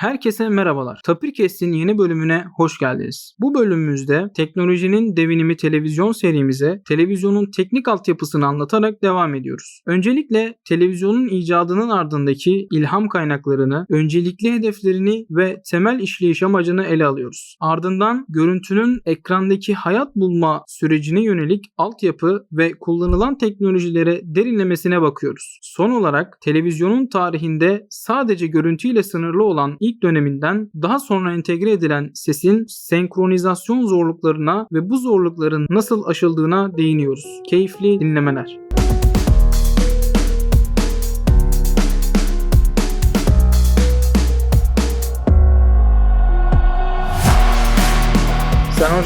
Herkese merhabalar. Tapirkest'in yeni bölümüne hoş geldiniz. Bu bölümümüzde teknolojinin devinimi televizyon serimize televizyonun teknik altyapısını anlatarak devam ediyoruz. Öncelikle televizyonun icadının ardındaki ilham kaynaklarını, öncelikli hedeflerini ve temel işleyiş amacını ele alıyoruz. Ardından görüntünün ekrandaki hayat bulma sürecine yönelik altyapı ve kullanılan teknolojilere derinlemesine bakıyoruz. Son olarak televizyonun tarihinde sadece görüntüyle sınırlı olan döneminden daha sonra entegre edilen sesin senkronizasyon zorluklarına ve bu zorlukların nasıl aşıldığına değiniyoruz. Keyifli dinlemeler.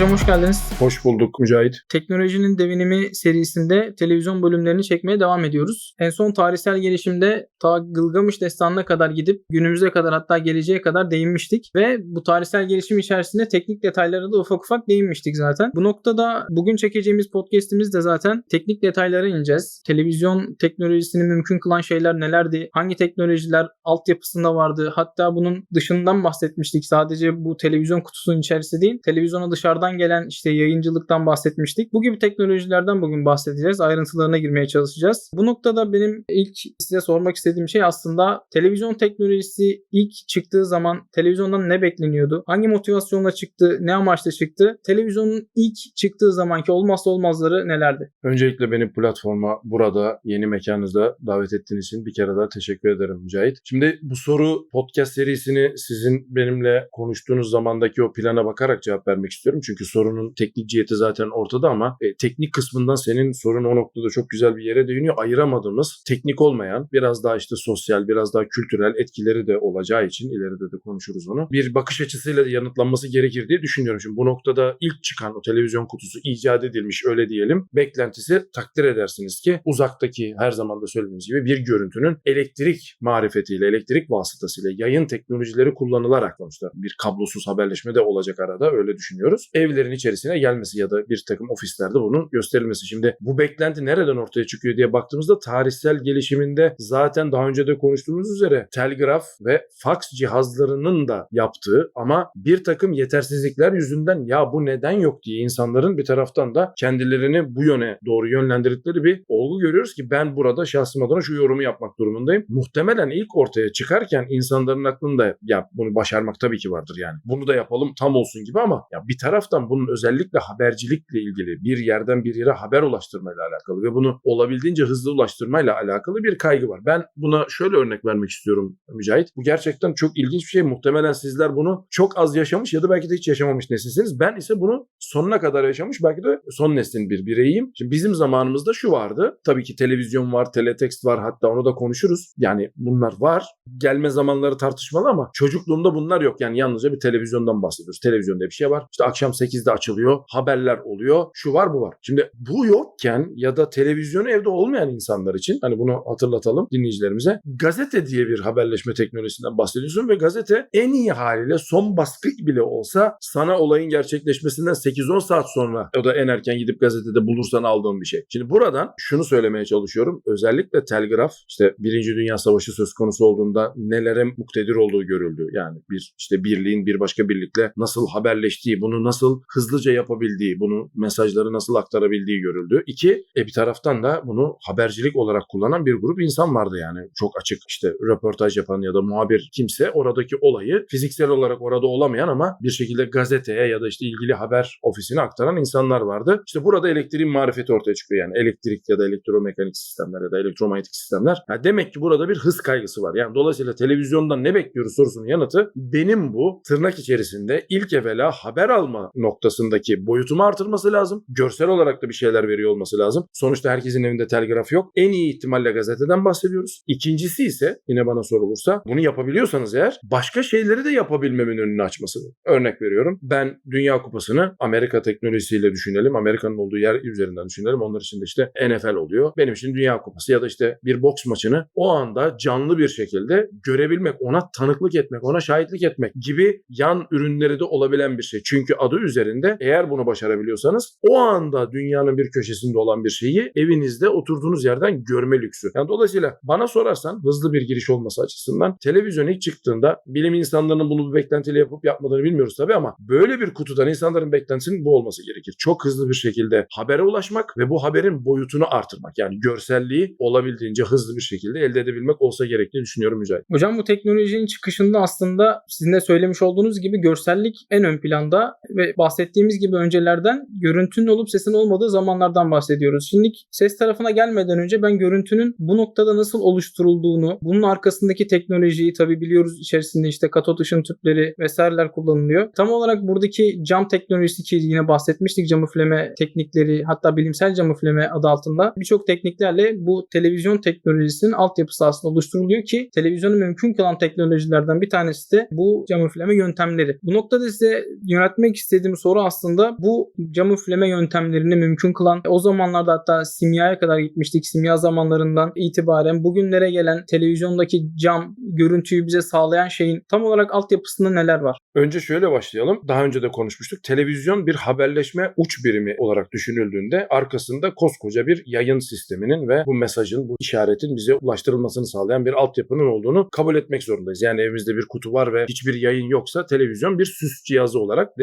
Hocam hoş geldiniz. Hoş bulduk Mücahit. Teknolojinin devinimi serisinde televizyon bölümlerini çekmeye devam ediyoruz. En son tarihsel gelişimde ta Gılgamış destanına kadar gidip günümüze kadar hatta geleceğe kadar değinmiştik ve bu tarihsel gelişim içerisinde teknik detaylara da ufak ufak değinmiştik zaten. Bu noktada bugün çekeceğimiz podcast'imiz de zaten teknik detaylara ineceğiz. Televizyon teknolojisini mümkün kılan şeyler nelerdi? Hangi teknolojiler altyapısında vardı? Hatta bunun dışından bahsetmiştik. Sadece bu televizyon kutusunun içerisinde değil, televizyona dışarıdan gelen işte yayıncılıktan bahsetmiştik. Bu gibi teknolojilerden bugün bahsedeceğiz. Ayrıntılarına girmeye çalışacağız. Bu noktada benim ilk size sormak istediğim şey aslında televizyon teknolojisi ilk çıktığı zaman televizyondan ne bekleniyordu? Hangi motivasyonla çıktı? Ne amaçla çıktı? Televizyonun ilk çıktığı zamanki olmazsa olmazları nelerdi? Öncelikle beni platforma burada yeni mekanınızda davet ettiğiniz için bir kere daha teşekkür ederim Mücahit. Şimdi bu soru podcast serisini sizin benimle konuştuğunuz zamandaki o plana bakarak cevap vermek istiyorum. Çünkü sorunun teknik ciheti zaten ortada ama e, teknik kısmından senin sorun o noktada çok güzel bir yere değiniyor. Ayıramadığımız teknik olmayan biraz daha işte sosyal biraz daha kültürel etkileri de olacağı için ileride de konuşuruz onu. Bir bakış açısıyla yanıtlanması gerekir diye düşünüyorum. Şimdi bu noktada ilk çıkan o televizyon kutusu icat edilmiş öyle diyelim. Beklentisi takdir edersiniz ki uzaktaki her zaman da söylediğimiz gibi bir görüntünün elektrik marifetiyle, elektrik vasıtasıyla yayın teknolojileri kullanılarak sonuçta bir kablosuz haberleşme de olacak arada öyle düşünüyoruz. Evlerin içerisine gelmesi ya da bir takım ofislerde bunun gösterilmesi. Şimdi bu beklenti nereden ortaya çıkıyor diye baktığımızda tarihsel gelişiminde zaten daha önce de konuştuğumuz üzere telgraf ve faks cihazlarının da yaptığı ama bir takım yetersizlikler yüzünden ya bu neden yok diye insanların bir taraftan da kendilerini bu yöne doğru yönlendirdikleri bir olgu görüyoruz ki ben burada şahsım adına şu yorumu yapmak durumundayım. Muhtemelen ilk ortaya çıkarken insanların aklında ya bunu başarmak tabii ki vardır yani. Bunu da yapalım tam olsun gibi ama ya bir taraftan bunun özellikle habercilikle ilgili bir yerden bir yere haber ulaştırmayla alakalı ve bunu olabildiğince hızlı ulaştırmayla alakalı bir kaygı var. Ben buna şöyle örnek vermek istiyorum Mücahit. Bu gerçekten çok ilginç bir şey. Muhtemelen sizler bunu çok az yaşamış ya da belki de hiç yaşamamış nesilsiniz. Ben ise bunu sonuna kadar yaşamış belki de son neslin bir bireyiyim. Şimdi bizim zamanımızda şu vardı. Tabii ki televizyon var, teletext var hatta onu da konuşuruz. Yani bunlar var. Gelme zamanları tartışmalı ama çocukluğumda bunlar yok. Yani yalnızca bir televizyondan bahsediyoruz. Televizyonda bir şey var. İşte akşam 8'de açılıyor. Haberler oluyor. Şu var bu var. Şimdi bu yokken ya da televizyonu evde olmayan insanlar için hani bunu hatırlatalım dinleyicilerimize. Gazete diye bir haberleşme teknolojisinden bahsediyorsun ve gazete en iyi haliyle son baskı bile olsa sana olayın gerçekleşmesinden 8-10 saat sonra o da en erken gidip gazetede bulursan aldığın bir şey. Şimdi buradan şunu söylemeye çalışıyorum. Özellikle telgraf işte Birinci Dünya Savaşı söz konusu olduğunda nelere muktedir olduğu görüldü. Yani bir işte birliğin bir başka birlikle nasıl haberleştiği, bunu nasıl hızlıca yapabildiği, bunu mesajları nasıl aktarabildiği görüldü. İki, e bir taraftan da bunu habercilik olarak kullanan bir grup insan vardı yani. Çok açık işte röportaj yapan ya da muhabir kimse oradaki olayı fiziksel olarak orada olamayan ama bir şekilde gazeteye ya da işte ilgili haber ofisine aktaran insanlar vardı. İşte burada elektriğin marifeti ortaya çıkıyor yani elektrik ya da elektromekanik sistemler ya da elektromanyetik sistemler. Ya demek ki burada bir hız kaygısı var. Yani dolayısıyla televizyondan ne bekliyoruz sorusunun yanıtı benim bu tırnak içerisinde ilk evvela haber alma noktasındaki boyutumu artırması lazım. Görsel olarak da bir şeyler veriyor olması lazım. Sonuçta herkesin evinde telgraf yok. En iyi ihtimalle gazeteden bahsediyoruz. İkincisi ise yine bana sorulursa bunu yapabiliyorsanız eğer başka şeyleri de yapabilmemin önünü açmasıdır. Örnek veriyorum. Ben Dünya Kupası'nı Amerika teknolojisiyle düşünelim. Amerika'nın olduğu yer üzerinden düşünelim. Onlar için de işte NFL oluyor. Benim için Dünya Kupası ya da işte bir boks maçını o anda canlı bir şekilde görebilmek, ona tanıklık etmek, ona şahitlik etmek gibi yan ürünleri de olabilen bir şey. Çünkü adı üzerinde eğer bunu başarabiliyorsanız o anda dünyanın bir köşesinde olan bir şeyi evinizde oturduğunuz yerden görme lüksü. Yani dolayısıyla bana sorarsan hızlı bir giriş olması açısından televizyon ilk çıktığında bilim insanlarının bunu bir beklentiyle yapıp yapmadığını bilmiyoruz tabii ama böyle bir kutudan insanların beklentisinin bu olması gerekir. Çok hızlı bir şekilde habere ulaşmak ve bu haberin boyutunu artırmak. Yani görselliği olabildiğince hızlı bir şekilde elde edebilmek olsa gerektiğini düşünüyorum Mücahit. Hocam bu teknolojinin çıkışında aslında sizin de söylemiş olduğunuz gibi görsellik en ön planda ve bahsettiğimiz gibi öncelerden görüntünün olup sesin olmadığı zamanlardan bahsediyoruz. Şimdi ses tarafına gelmeden önce ben görüntünün bu noktada nasıl oluşturulduğunu, bunun arkasındaki teknolojiyi tabi biliyoruz içerisinde işte katot ışın tüpleri vesaireler kullanılıyor. Tam olarak buradaki cam teknolojisi ki yine bahsetmiştik cam üfleme teknikleri hatta bilimsel cam üfleme adı altında birçok tekniklerle bu televizyon teknolojisinin altyapısı aslında oluşturuluyor ki televizyonu mümkün kılan teknolojilerden bir tanesi de bu cam üfleme yöntemleri. Bu noktada size yöneltmek istediğim soru aslında bu cam üfleme yöntemlerini mümkün kılan o zamanlarda hatta simyaya kadar gitmiştik. Simya zamanlarından itibaren bugünlere gelen televizyondaki cam görüntüyü bize sağlayan şeyin tam olarak altyapısında neler var? Önce şöyle başlayalım. Daha önce de konuşmuştuk. Televizyon bir haberleşme uç birimi olarak düşünüldüğünde arkasında koskoca bir yayın sisteminin ve bu mesajın, bu işaretin bize ulaştırılmasını sağlayan bir altyapının olduğunu kabul etmek zorundayız. Yani evimizde bir kutu var ve hiçbir yayın yoksa televizyon bir süs cihazı olarak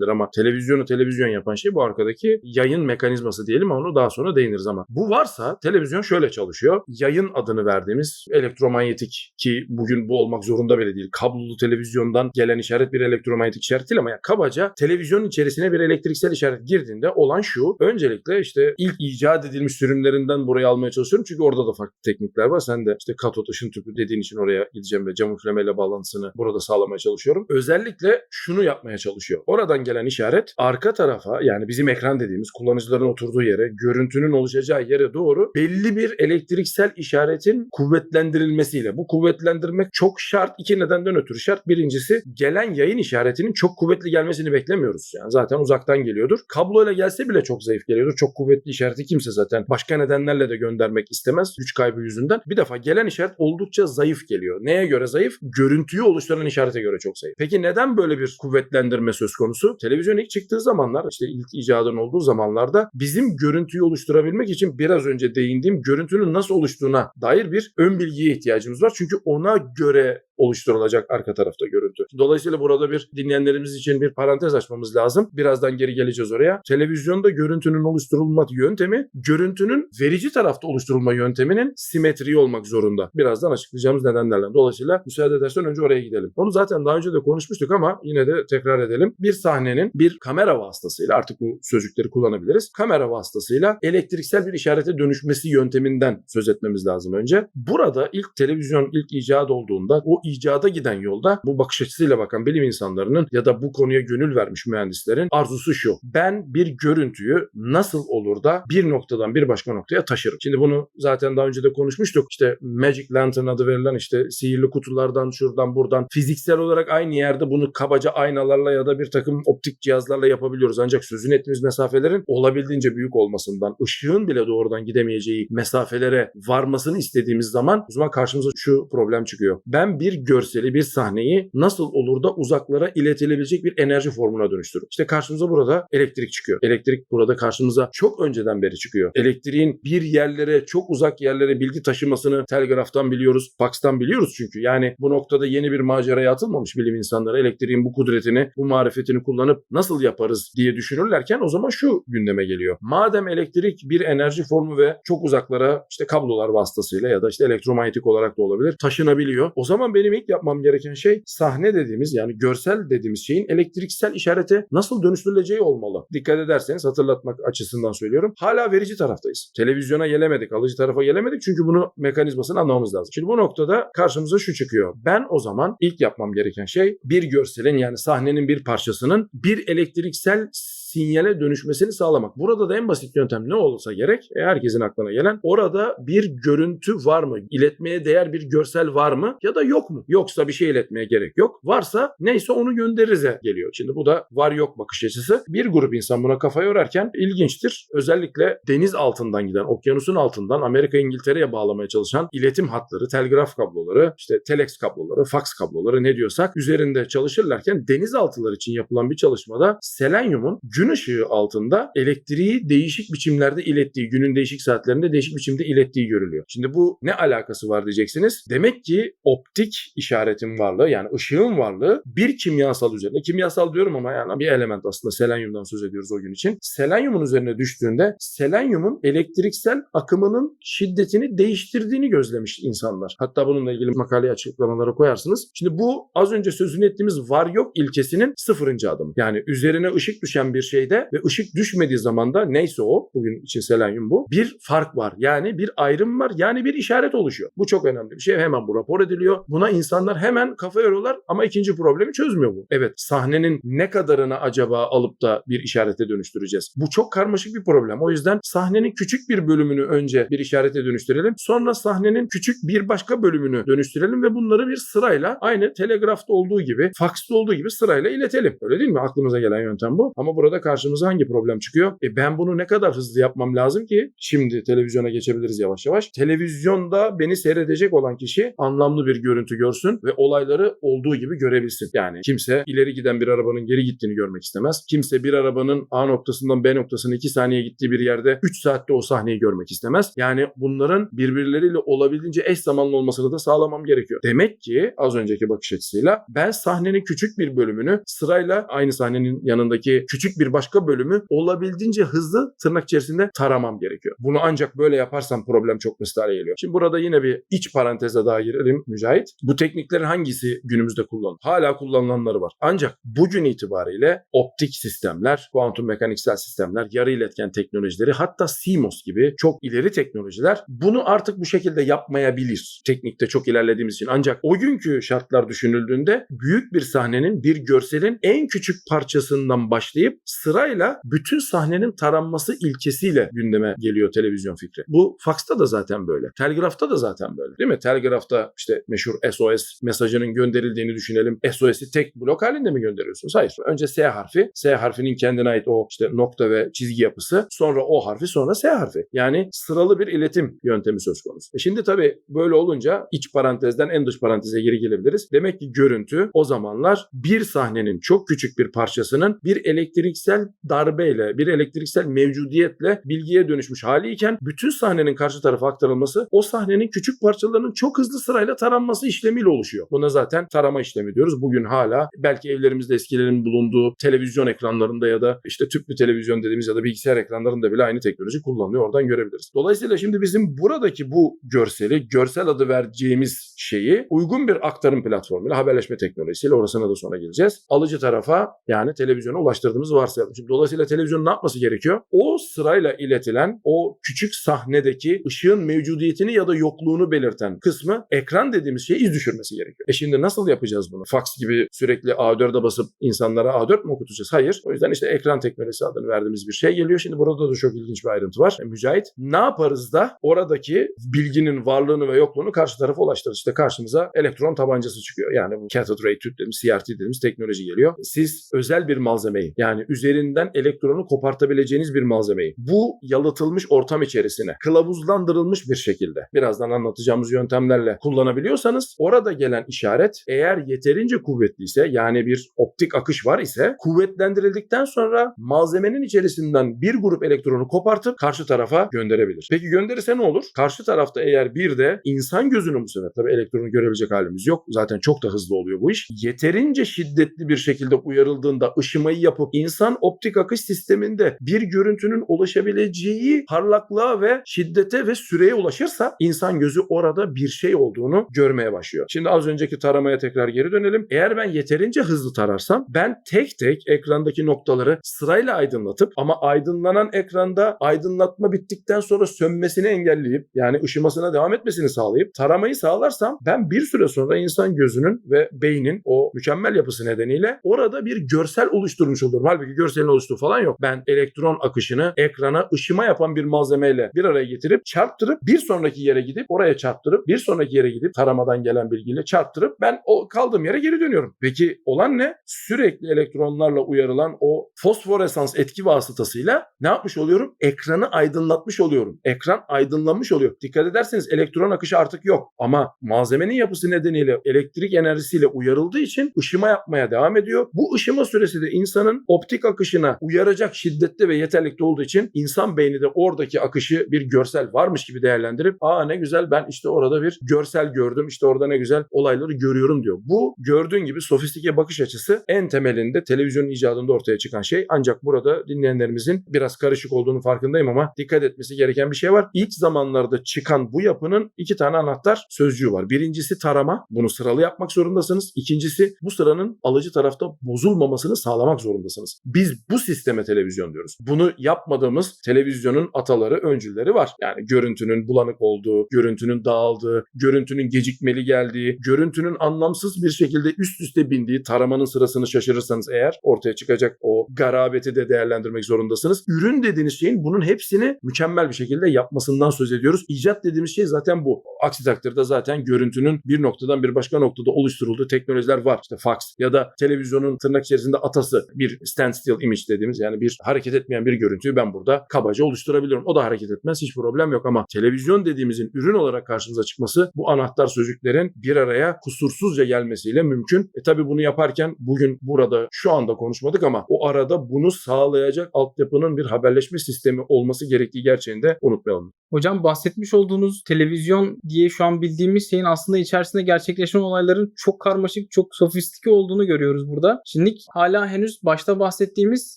değerlendirilebilir ama televizyonu televizyon yapan şey bu arkadaki yayın mekanizması diyelim onu daha sonra değiniriz ama bu varsa televizyon şöyle çalışıyor. Yayın adını verdiğimiz elektromanyetik ki bugün bu olmak zorunda bile değil. Kablolu televizyondan gelen işaret bir elektromanyetik işaret değil ama yani kabaca televizyonun içerisine bir elektriksel işaret girdiğinde olan şu. Öncelikle işte ilk icat edilmiş sürümlerinden buraya almaya çalışıyorum. Çünkü orada da farklı teknikler var. Sen de işte katot ışın tüpü dediğin için oraya gideceğim ve cam üflemeyle bağlantısını burada sağlamaya çalışıyorum. Özellikle şunu yapmaya çalışıyor. Oradan gelen işaret arka tarafa yani bizim ekran dediğimiz kullanıcıların oturduğu yere, görüntünün oluşacağı yere doğru belli bir elektriksel işaretin kuvvetlendirilmesiyle. Bu kuvvetlendirmek çok şart. iki nedenden ötürü şart. Birincisi gelen yayın işaretinin çok kuvvetli gelmesini beklemiyoruz. Yani zaten uzaktan geliyordur. Kabloyla gelse bile çok zayıf geliyordur. Çok kuvvetli işareti kimse zaten başka nedenlerle de göndermek istemez. Güç kaybı yüzünden. Bir defa gelen işaret oldukça zayıf geliyor. Neye göre zayıf? Görüntüyü oluşturan işarete göre çok zayıf. Peki neden böyle bir kuvvetlendirme söz konusu? Televizyon ilk çıktığı zamanlar işte ilk icadın olduğu zamanlarda bizim görüntüyü oluşturabilmek için biraz önce değindiğim görüntünün nasıl oluştuğuna dair bir ön bilgiye ihtiyacımız var. Çünkü ona göre oluşturulacak arka tarafta görüntü. Dolayısıyla burada bir dinleyenlerimiz için bir parantez açmamız lazım. Birazdan geri geleceğiz oraya. Televizyonda görüntünün oluşturulma yöntemi görüntünün verici tarafta oluşturulma yönteminin simetriği olmak zorunda. Birazdan açıklayacağımız nedenlerle. Dolayısıyla müsaade edersen önce oraya gidelim. Onu zaten daha önce de konuşmuştuk ama yine de tekrar edelim. Bir sahnenin bir kamera vasıtasıyla artık bu sözcükleri kullanabiliriz. Kamera vasıtasıyla elektriksel bir işarete dönüşmesi yönteminden söz etmemiz lazım önce. Burada ilk televizyon ilk icat olduğunda o icada giden yolda bu bakış açısıyla bakan bilim insanlarının ya da bu konuya gönül vermiş mühendislerin arzusu şu. Ben bir görüntüyü nasıl olur da bir noktadan bir başka noktaya taşırım. Şimdi bunu zaten daha önce de konuşmuştuk. İşte Magic Lantern adı verilen işte sihirli kutulardan şuradan buradan fiziksel olarak aynı yerde bunu kabaca aynalarla ya da bir takım optik cihazlarla yapabiliyoruz. Ancak sözün ettiğimiz mesafelerin olabildiğince büyük olmasından, ışığın bile doğrudan gidemeyeceği mesafelere varmasını istediğimiz zaman o zaman karşımıza şu problem çıkıyor. Ben bir görseli, bir sahneyi nasıl olur da uzaklara iletilebilecek bir enerji formuna dönüştürürüm. İşte karşımıza burada elektrik çıkıyor. Elektrik burada karşımıza çok önceden beri çıkıyor. Elektriğin bir yerlere, çok uzak yerlere bilgi taşımasını telgraftan biliyoruz, fakstan biliyoruz çünkü. Yani bu noktada yeni bir maceraya atılmamış bilim insanları elektriğin bu kudretini, bu marifetini kullanıp nasıl yaparız diye düşünürlerken o zaman şu gündeme geliyor. Madem elektrik bir enerji formu ve çok uzaklara işte kablolar vasıtasıyla ya da işte elektromanyetik olarak da olabilir taşınabiliyor. O zaman benim ilk yapmam gereken şey sahne dediğimiz yani görsel dediğimiz şeyin elektriksel işarete nasıl dönüştürüleceği olmalı. Dikkat ederseniz hatırlatmak açısından söylüyorum. Hala verici taraftayız. Televizyona gelemedik, alıcı tarafa gelemedik çünkü bunu mekanizmasını anlamamız lazım. Şimdi bu noktada karşımıza şu çıkıyor. Ben o zaman ilk yapmam gereken şey bir görselin yani sahnenin bir parçasının bir elektriksel sinyale dönüşmesini sağlamak. Burada da en basit yöntem ne olursa gerek e, herkesin aklına gelen orada bir görüntü var mı? İletmeye değer bir görsel var mı? Ya da yok mu? Yoksa bir şey iletmeye gerek yok. Varsa neyse onu gönderirize geliyor. Şimdi bu da var yok bakış açısı. Bir grup insan buna kafa yorarken ilginçtir. Özellikle deniz altından giden, okyanusun altından Amerika İngiltere'ye bağlamaya çalışan iletim hatları, telgraf kabloları, işte telex kabloları, fax kabloları ne diyorsak üzerinde çalışırlarken denizaltılar için yapılan bir çalışmada selenyumun gün ışığı altında elektriği değişik biçimlerde ilettiği, günün değişik saatlerinde değişik biçimde ilettiği görülüyor. Şimdi bu ne alakası var diyeceksiniz. Demek ki optik işaretin varlığı yani ışığın varlığı bir kimyasal üzerine, kimyasal diyorum ama yani bir element aslında selenyumdan söz ediyoruz o gün için. Selenyumun üzerine düştüğünde selenyumun elektriksel akımının şiddetini değiştirdiğini gözlemiş insanlar. Hatta bununla ilgili makale açıklamalara koyarsınız. Şimdi bu az önce sözünü ettiğimiz var yok ilkesinin sıfırıncı adımı. Yani üzerine ışık düşen bir şeyde ve ışık düşmediği zaman da neyse o bugün için selenyum bu. Bir fark var. Yani bir ayrım var. Yani bir işaret oluşuyor. Bu çok önemli bir şey. Hemen bu rapor ediliyor. Buna insanlar hemen kafa yoruyorlar ama ikinci problemi çözmüyor bu. Evet sahnenin ne kadarını acaba alıp da bir işarete dönüştüreceğiz? Bu çok karmaşık bir problem. O yüzden sahnenin küçük bir bölümünü önce bir işarete dönüştürelim. Sonra sahnenin küçük bir başka bölümünü dönüştürelim ve bunları bir sırayla aynı telegrafta olduğu gibi, faksta olduğu gibi sırayla iletelim. Öyle değil mi? Aklımıza gelen yöntem bu. Ama burada karşımıza hangi problem çıkıyor? E ben bunu ne kadar hızlı yapmam lazım ki? Şimdi televizyona geçebiliriz yavaş yavaş. Televizyonda beni seyredecek olan kişi anlamlı bir görüntü görsün ve olayları olduğu gibi görebilsin. Yani kimse ileri giden bir arabanın geri gittiğini görmek istemez. Kimse bir arabanın A noktasından B noktasına 2 saniye gittiği bir yerde 3 saatte o sahneyi görmek istemez. Yani bunların birbirleriyle olabildiğince eş zamanlı olmasını da sağlamam gerekiyor. Demek ki az önceki bakış açısıyla ben sahnenin küçük bir bölümünü sırayla aynı sahnenin yanındaki küçük bir başka bölümü olabildiğince hızlı tırnak içerisinde taramam gerekiyor. Bunu ancak böyle yaparsam problem çok basit geliyor. Şimdi burada yine bir iç paranteze daha girelim Mücahit. Bu tekniklerin hangisi günümüzde kullanılıyor? Hala kullanılanları var. Ancak bugün itibariyle optik sistemler, kuantum mekaniksel sistemler, yarı iletken teknolojileri hatta CMOS gibi çok ileri teknolojiler bunu artık bu şekilde yapmayabilir. Teknikte çok ilerlediğimiz için. Ancak o günkü şartlar düşünüldüğünde büyük bir sahnenin, bir görselin en küçük parçasından başlayıp sırayla bütün sahnenin taranması ilkesiyle gündeme geliyor televizyon fikri. Bu faxta da zaten böyle. Telgrafta da zaten böyle. Değil mi? Telgrafta işte meşhur SOS mesajının gönderildiğini düşünelim. SOS'i tek blok halinde mi gönderiyorsunuz? Hayır. Önce S harfi. S harfinin kendine ait o işte nokta ve çizgi yapısı. Sonra O harfi sonra S harfi. Yani sıralı bir iletim yöntemi söz konusu. E şimdi tabii böyle olunca iç parantezden en dış paranteze geri gelebiliriz. Demek ki görüntü o zamanlar bir sahnenin çok küçük bir parçasının bir elektriksel darbeyle, bir elektriksel mevcudiyetle bilgiye dönüşmüş haliyken bütün sahnenin karşı tarafa aktarılması o sahnenin küçük parçalarının çok hızlı sırayla taranması işlemiyle oluşuyor. Buna zaten tarama işlemi diyoruz. Bugün hala belki evlerimizde eskilerin bulunduğu televizyon ekranlarında ya da işte tüplü televizyon dediğimiz ya da bilgisayar ekranlarında bile aynı teknoloji kullanılıyor. Oradan görebiliriz. Dolayısıyla şimdi bizim buradaki bu görseli, görsel adı vereceğimiz şeyi uygun bir aktarım platformuyla, haberleşme teknolojisiyle orasına da sonra geleceğiz. Alıcı tarafa yani televizyona ulaştırdığımızı varsayalım. Şimdi dolayısıyla televizyonun ne yapması gerekiyor? O sırayla iletilen o küçük sahnedeki ışığın mevcudiyetini ya da yokluğunu belirten kısmı ekran dediğimiz şeye iz düşürmesi gerekiyor. E şimdi nasıl yapacağız bunu? Fax gibi sürekli A4'e basıp insanlara A4 mu okutacağız? Hayır. O yüzden işte ekran teknolojisi adını verdiğimiz bir şey geliyor. Şimdi burada da çok ilginç bir ayrıntı var. E, Mücahit ne yaparız da oradaki bilginin varlığını ve yokluğunu karşı tarafa ulaştırırız? İşte karşımıza elektron tabancası çıkıyor. Yani bu cathode ray tüp dediğimiz CRT dediğimiz teknoloji geliyor. Siz özel bir malzemeyi yani üzerinden elektronu kopartabileceğiniz bir malzemeyi bu yalıtılmış ortam içerisine kılavuzlandırılmış bir şekilde birazdan anlatacağımız yöntemlerle kullanabiliyorsanız orada gelen işaret eğer yeterince kuvvetliyse yani bir optik akış var ise kuvvetlendirildikten sonra malzemenin içerisinden bir grup elektronu kopartıp karşı tarafa gönderebilir. Peki gönderirse ne olur? Karşı tarafta eğer bir de insan gözünün bu sefer tabii elektronu görebilecek halimiz yok. Zaten çok da hızlı oluyor bu iş. Yeterince şiddetli bir şekilde uyarıldığında ışımayı yapıp insan optik akış sisteminde bir görüntünün ulaşabileceği parlaklığa ve şiddete ve süreye ulaşırsa insan gözü orada bir şey olduğunu görmeye başlıyor. Şimdi az önceki taramaya tekrar geri dönelim. Eğer ben yeterince hızlı tararsam ben tek tek ekrandaki noktaları sırayla aydınlatıp ama aydınlanan ekranda aydınlatma bittikten sonra sönmesini engelleyip yani ışımasına devam etmesini sağlayıp taramayı sağlarsam ben bir süre sonra insan gözünün ve beynin o mükemmel yapısı nedeniyle orada bir görsel oluşturmuş olurum. Halbuki görselin oluştuğu falan yok. Ben elektron akışını ekrana ışıma yapan bir malzemeyle bir araya getirip çarptırıp bir sonraki yere gidip oraya çarptırıp bir sonraki yere gidip taramadan gelen bilgiyle çarptırıp ben o kaldığım yere geri dönüyorum. Peki olan ne? Sürekli elektronlarla uyarılan o fosforesans etki vasıtasıyla ne yapmış oluyorum? Ekranı aydınlatmış oluyorum. Ekran aydınlanmış oluyor. Dikkat ederseniz elektron akışı artık yok. Ama malzemenin yapısı nedeniyle elektrik enerjisiyle uyarıldığı için ışıma yapmaya devam ediyor. Bu ışıma süresi de insanın optik akışına uyaracak şiddette ve yeterlikte olduğu için insan beyni de oradaki akışı bir görsel varmış gibi değerlendirip aa ne güzel ben işte orada bir görsel gördüm işte orada ne güzel olayları görüyorum diyor. Bu gördüğün gibi sofistike bakış açısı en temelinde televizyonun icadında ortaya çıkan şey. Ancak burada dinleyenlerimizin biraz karışık olduğunu farkındayım ama dikkat etmesi gereken bir şey var. İlk zamanlarda çıkan bu yapının iki tane anahtar sözcüğü var. Birincisi tarama. Bunu sıralı yapmak zorundasınız. İkincisi bu sıranın alıcı tarafta bozulmamasını sağlamak zorundasınız. Biz bu sisteme televizyon diyoruz. Bunu yapmadığımız televizyonun ataları, öncülleri var. Yani görüntünün bulanık olduğu, görüntünün dağıldığı, görüntünün gecikmeli geldiği, görüntünün anlamsız bir şekilde üst üste bindiği taramanın sırasını şaşırırsanız eğer ortaya çıkacak o garabeti de değerlendirmek zorundasınız. Ürün dediğiniz şeyin bunun hepsini mükemmel bir şekilde yapmasından söz ediyoruz. İcat dediğimiz şey zaten bu. Aksi takdirde zaten görüntünün bir noktadan bir başka noktada oluşturulduğu teknolojiler var. İşte fax ya da televizyonun tırnak içerisinde atası bir standstill image dediğimiz yani bir hareket etmeyen bir görüntüyü ben burada kabaca oluşturabiliyorum. O da hareket etmez hiç problem yok ama televizyon dediğimizin ürün olarak karşımıza çıkması bu anahtar sözcüklerin bir araya kusursuzca gelmesiyle mümkün. E tabi bunu yaparken bugün burada şu anda konuşmadık ama o arada bunu sağlayacak altyapının bir haberleşme sistemi olması gerektiği gerçeğini de unutmayalım. Hocam bahsetmiş olduğunuz televizyon diye şu an bildiğimiz şeyin aslında içerisinde gerçekleşen olayların çok karmaşık, çok sofistike olduğunu görüyoruz burada. Şimdi hala henüz başta bahsettiğimiz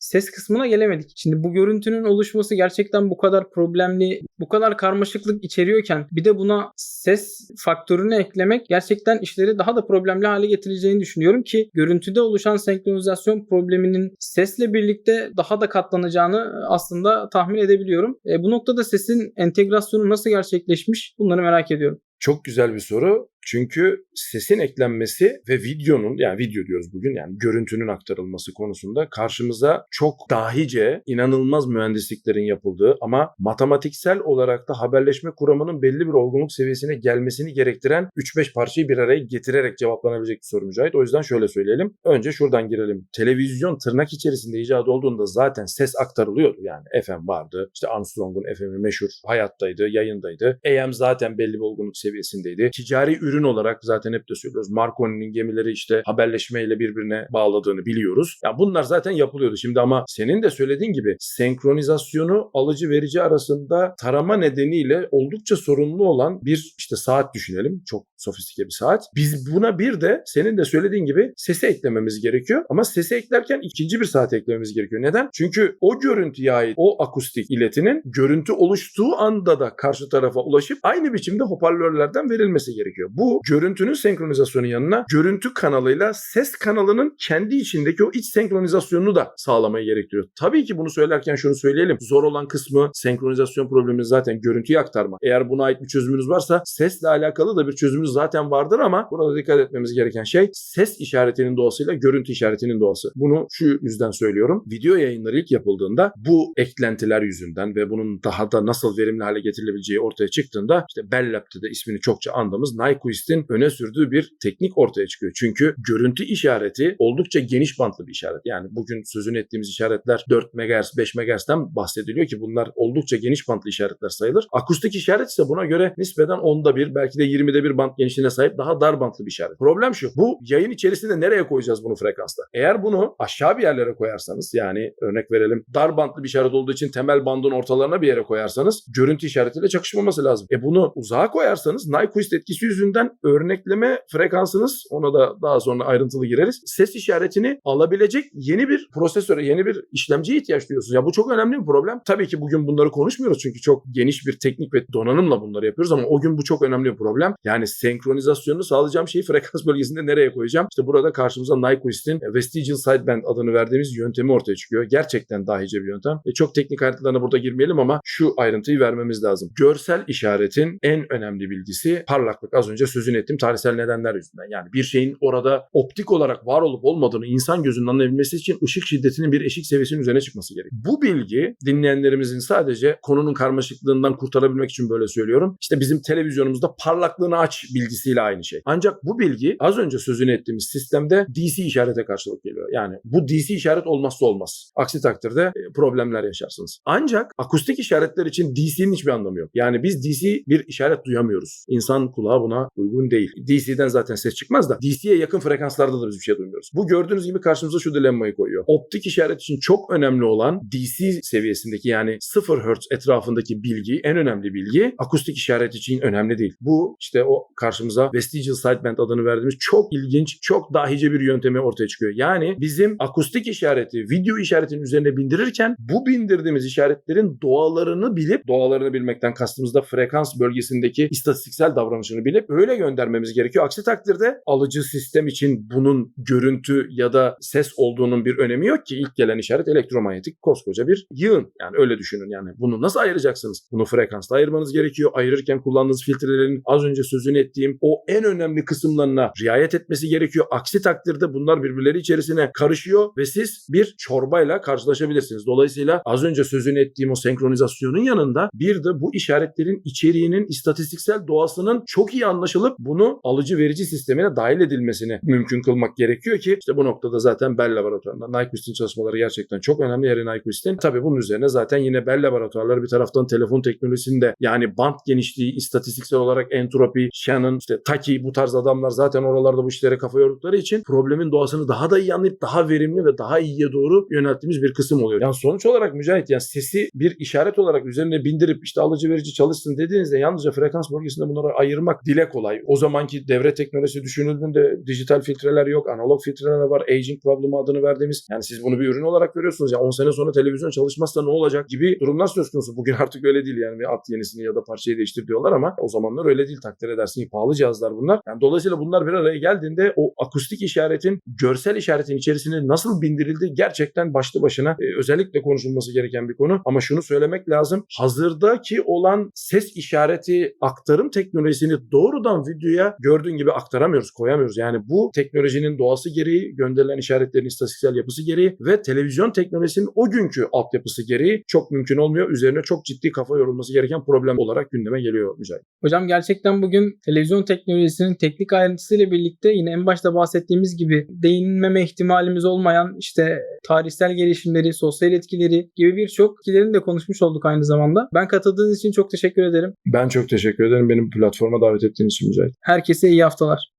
ses kısmına gelemedik. Şimdi bu görüntünün oluşması gerçekten bu kadar problemli, bu kadar karmaşıklık içeriyorken bir de buna ses faktörünü eklemek gerçekten işleri daha da problemli hale getireceğini düşünüyorum ki görüntüde oluşan senkronizasyon probleminin sesle birlikte daha da katlanacağını aslında tahmin edebiliyorum. E, bu noktada sesin entegrasyonu nasıl gerçekleşmiş bunları merak ediyorum. Çok güzel bir soru. Çünkü sesin eklenmesi ve videonun yani video diyoruz bugün yani görüntünün aktarılması konusunda karşımıza çok dahice inanılmaz mühendisliklerin yapıldığı ama matematiksel olarak da haberleşme kuramının belli bir olgunluk seviyesine gelmesini gerektiren 3-5 parçayı bir araya getirerek cevaplanabilecek bir soru Mücahit. O yüzden şöyle söyleyelim. Önce şuradan girelim. Televizyon tırnak içerisinde icat olduğunda zaten ses aktarılıyordu. Yani FM vardı. İşte Armstrong'un FM'i meşhur hayattaydı, yayındaydı. AM zaten belli bir olgunluk seviyesindeydi. Ticari ürün olarak zaten hep de söylüyoruz. Marconi'nin gemileri işte haberleşmeyle birbirine bağladığını biliyoruz. Ya bunlar zaten yapılıyordu. Şimdi ama senin de söylediğin gibi senkronizasyonu alıcı verici arasında tarama nedeniyle oldukça sorunlu olan bir işte saat düşünelim. Çok sofistike bir saat. Biz buna bir de senin de söylediğin gibi sesi eklememiz gerekiyor. Ama sesi eklerken ikinci bir saat eklememiz gerekiyor. Neden? Çünkü o görüntüye ait o akustik iletinin görüntü oluştuğu anda da karşı tarafa ulaşıp aynı biçimde hoparlörlerden verilmesi gerekiyor. Bu görüntünün senkronizasyonu yanına görüntü kanalıyla ses kanalının kendi içindeki o iç senkronizasyonunu da sağlamayı gerektiriyor. Tabii ki bunu söylerken şunu söyleyelim. Zor olan kısmı senkronizasyon problemi zaten görüntüyü aktarma. Eğer buna ait bir çözümünüz varsa sesle alakalı da bir çözümünüz zaten vardır ama burada dikkat etmemiz gereken şey ses işaretinin doğasıyla görüntü işaretinin doğası. Bunu şu yüzden söylüyorum. Video yayınları ilk yapıldığında bu eklentiler yüzünden ve bunun daha da nasıl verimli hale getirilebileceği ortaya çıktığında işte Bell Lab'de de ismini çokça andığımız Nyquist'in öne sürdüğü bir teknik ortaya çıkıyor. Çünkü görüntü işareti oldukça geniş bantlı bir işaret. Yani bugün sözünü ettiğimiz işaretler 4 MHz, 5 MHz'den bahsediliyor ki bunlar oldukça geniş bantlı işaretler sayılır. Akustik işaret ise buna göre nispeten 10'da bir belki de 20'de bir bant genişliğine sahip daha dar bantlı bir işaret. Problem şu. Bu yayın içerisinde nereye koyacağız bunu frekansta? Eğer bunu aşağı bir yerlere koyarsanız yani örnek verelim dar bantlı bir işaret olduğu için temel bandın ortalarına bir yere koyarsanız görüntü işaretiyle çakışmaması lazım. E bunu uzağa koyarsanız Nyquist etkisi yüzünden örnekleme frekansınız ona da daha sonra ayrıntılı gireriz. Ses işaretini alabilecek yeni bir prosesöre, yeni bir işlemciye ihtiyaç duyuyorsunuz. Ya bu çok önemli bir problem. Tabii ki bugün bunları konuşmuyoruz çünkü çok geniş bir teknik ve donanımla bunları yapıyoruz ama o gün bu çok önemli bir problem. Yani senkronizasyonunu sağlayacağım şeyi frekans bölgesinde nereye koyacağım? İşte burada karşımıza Nyquist'in Vestigial Sideband adını verdiğimiz yöntemi ortaya çıkıyor. Gerçekten dahice bir yöntem. E çok teknik ayrıntılarına burada girmeyelim ama şu ayrıntıyı vermemiz lazım. Görsel işaretin en önemli bilgisi parlaklık. Az önce sözünü ettiğim tarihsel nedenler yüzünden. Yani bir şeyin orada optik olarak var olup olmadığını insan gözünün anlayabilmesi için ışık şiddetinin bir eşik seviyesinin üzerine çıkması gerekiyor. Bu bilgi dinleyenlerimizin sadece konunun karmaşıklığından kurtarabilmek için böyle söylüyorum. İşte bizim televizyonumuzda parlaklığını aç bilgisiyle aynı şey. Ancak bu bilgi az önce sözünü ettiğimiz sistemde DC işarete karşılık geliyor. Yani bu DC işaret olmazsa olmaz. Aksi takdirde e, problemler yaşarsınız. Ancak akustik işaretler için DC'nin hiçbir anlamı yok. Yani biz DC bir işaret duyamıyoruz. İnsan kulağı buna uygun değil. DC'den zaten ses çıkmaz da DC'ye yakın frekanslarda da biz bir şey duymuyoruz. Bu gördüğünüz gibi karşımıza şu dilemmayı koyuyor. Optik işaret için çok önemli olan DC seviyesindeki yani 0 Hz etrafındaki bilgi, en önemli bilgi akustik işaret için önemli değil. Bu işte o karşımıza vestigial sideband adını verdiğimiz çok ilginç, çok dahice bir yöntemi ortaya çıkıyor. Yani bizim akustik işareti, video işaretinin üzerine bindirirken bu bindirdiğimiz işaretlerin doğalarını bilip, doğalarını bilmekten kastımız da frekans bölgesindeki istatistiksel davranışını bilip öyle göndermemiz gerekiyor. Aksi takdirde alıcı sistem için bunun görüntü ya da ses olduğunun bir önemi yok ki. İlk gelen işaret elektromanyetik koskoca bir yığın. Yani öyle düşünün yani. Bunu nasıl ayıracaksınız? Bunu frekansla ayırmanız gerekiyor. Ayırırken kullandığınız filtrelerin az önce sözünü ettiğim o en önemli kısımlarına riayet etmesi gerekiyor. Aksi takdirde bunlar birbirleri içerisine karışıyor ve siz bir çorbayla karşılaşabilirsiniz. Dolayısıyla az önce sözünü ettiğim o senkronizasyonun yanında bir de bu işaretlerin içeriğinin istatistiksel doğasının çok iyi anlaşılıp bunu alıcı verici sistemine dahil edilmesini mümkün kılmak gerekiyor ki işte bu noktada zaten Bell Laboratuvarı'nda Nyquist'in çalışmaları gerçekten çok önemli. Harry Nyquist'in. Tabii bunun üzerine zaten yine Bell Laboratuvarları bir taraftan telefon teknolojisinde yani bant genişliği, istatistiksel olarak entropi, Shannon, işte Taki bu tarz adamlar zaten oralarda bu işlere kafa yordukları için problemin doğasını daha da iyi anlayıp daha verimli ve daha iyiye doğru yönelttiğimiz bir kısım oluyor. Yani sonuç olarak Mücahit yani sesi bir işaret olarak üzerine bindirip işte alıcı verici çalışsın dediğinizde yalnızca frekans bölgesinde bunları ayırmak dile kolay. O zamanki devre teknolojisi düşünüldüğünde dijital filtreler yok, analog filtreler var, aging problemi adını verdiğimiz. Yani siz bunu bir ürün olarak görüyorsunuz. Yani 10 sene sonra televizyon çalışmazsa ne olacak gibi durumlar söz konusu. Bugün artık öyle değil yani bir at yenisini ya da parçayı değiştir diyorlar ama o zamanlar öyle değil takdir edersin. Pahalı cihazlar bunlar. Yani dolayısıyla bunlar bir araya geldiğinde o akustik işaretin görsel işaretin içerisine nasıl bindirildiği gerçekten başlı başına e, özellikle konuşulması gereken bir konu. Ama şunu söylemek lazım. Hazırdaki olan ses işareti aktarım teknolojisini doğrudan videoya gördüğün gibi aktaramıyoruz, koyamıyoruz. Yani bu teknolojinin doğası gereği, gönderilen işaretlerin istatistiksel yapısı gereği ve televizyon teknolojisinin o günkü altyapısı gereği çok mümkün olmuyor. Üzerine çok ciddi kafa yorulması gereken problem olarak gündeme geliyor Mücahit. Hocam gerçekten bugün televizyon teknolojisinin teknik ayrıntısıyla birlikte yine en başta bahsettiğimiz gibi değinmeme ihtimalimiz olmayan işte tarihsel gelişimleri, sosyal etkileri gibi birçok etkilerini de konuşmuş olduk aynı zamanda. Ben katıldığınız için çok teşekkür ederim. Ben çok teşekkür ederim benim platforma davet ettiğiniz için Mücahit. Herkese iyi haftalar.